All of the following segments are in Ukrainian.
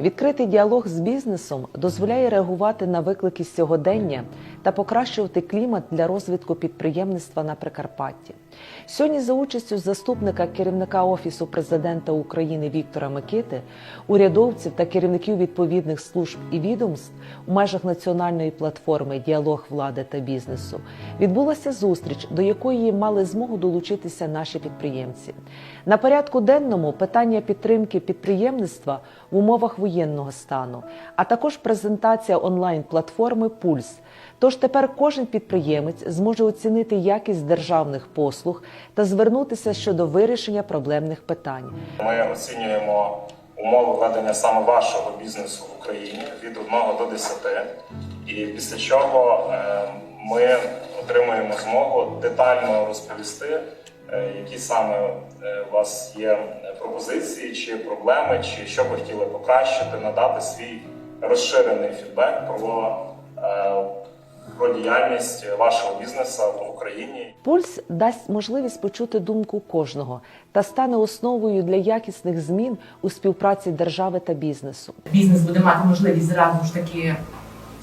Відкритий діалог з бізнесом дозволяє реагувати на виклики сьогодення та покращувати клімат для розвитку підприємництва на Прикарпатті. Сьогодні, за участю заступника керівника офісу президента України Віктора Микити, урядовців та керівників відповідних служб і відомств у межах національної платформи Діалог влади та бізнесу відбулася зустріч, до якої мали змогу долучитися наші підприємці. На порядку денному питання підтримки підприємництва в умовах воєнного стану, а також презентація онлайн-платформи Пульс. Тож тепер кожен підприємець зможе оцінити якість державних послуг та звернутися щодо вирішення проблемних питань. Ми оцінюємо умови ведення саме вашого бізнесу в Україні від 1 до 10. І після чого е, ми отримуємо змогу детально розповісти, е, які саме е, у вас є пропозиції чи проблеми, чи що ви хотіли покращити, надати свій розширений фідбек про діяльність вашого бізнесу в Україні. Пульс дасть можливість почути думку кожного та стане основою для якісних змін у співпраці держави та бізнесу. бізнес буде мати можливість зразу ж таки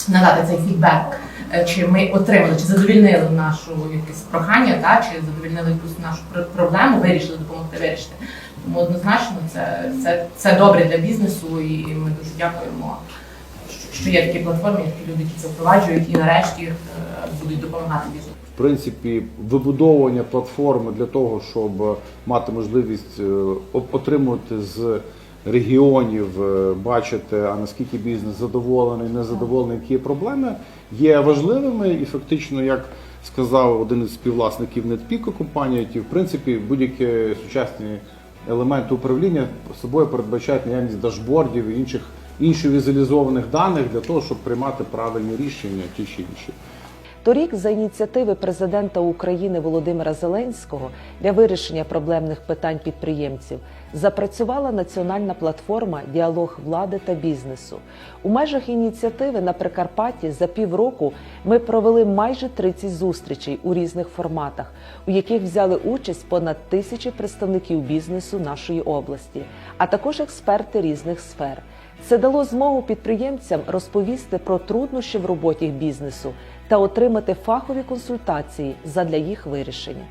надати цей фідбек, е, чи ми отримали, чи задовільнили нашу якесь прохання, та чи задовільнили якусь нашу пр- проблему, вирішили допомогти вирішити. Тому однозначно це, це, це добре для бізнесу, і ми дуже дякуємо, що, є такі платформи, такі люди, які це впроваджують, і нарешті е, будуть допомагати бізнесу. в принципі, вибудовування платформи для того, щоб мати можливість е, отримувати з регіонів, е, бачити, а наскільки бізнес задоволений, незадоволений, які є проблеми, є важливими і фактично, як сказав один із співвласників Нетпіко компанії, ті, в принципі, будь-які сучасні елементи управління собою передбачають наявність дашбордів і інших інших візуалізованих даних для того, щоб приймати правильні рішення, ті чи інші. Торік, за ініціативи президента України Володимира Зеленського для вирішення проблемних питань підприємців запрацювала національна платформа Діалог влади та бізнесу. У межах ініціативи на Прикарпатті за півроку ми провели майже 30 зустрічей у різних форматах, у яких взяли участь понад тисячі представників бізнесу нашої області, а також експерти різних сфер. Це дало змогу підприємцям розповісти про труднощі в роботі бізнесу та отримати фахові консультації задля їх вирішення.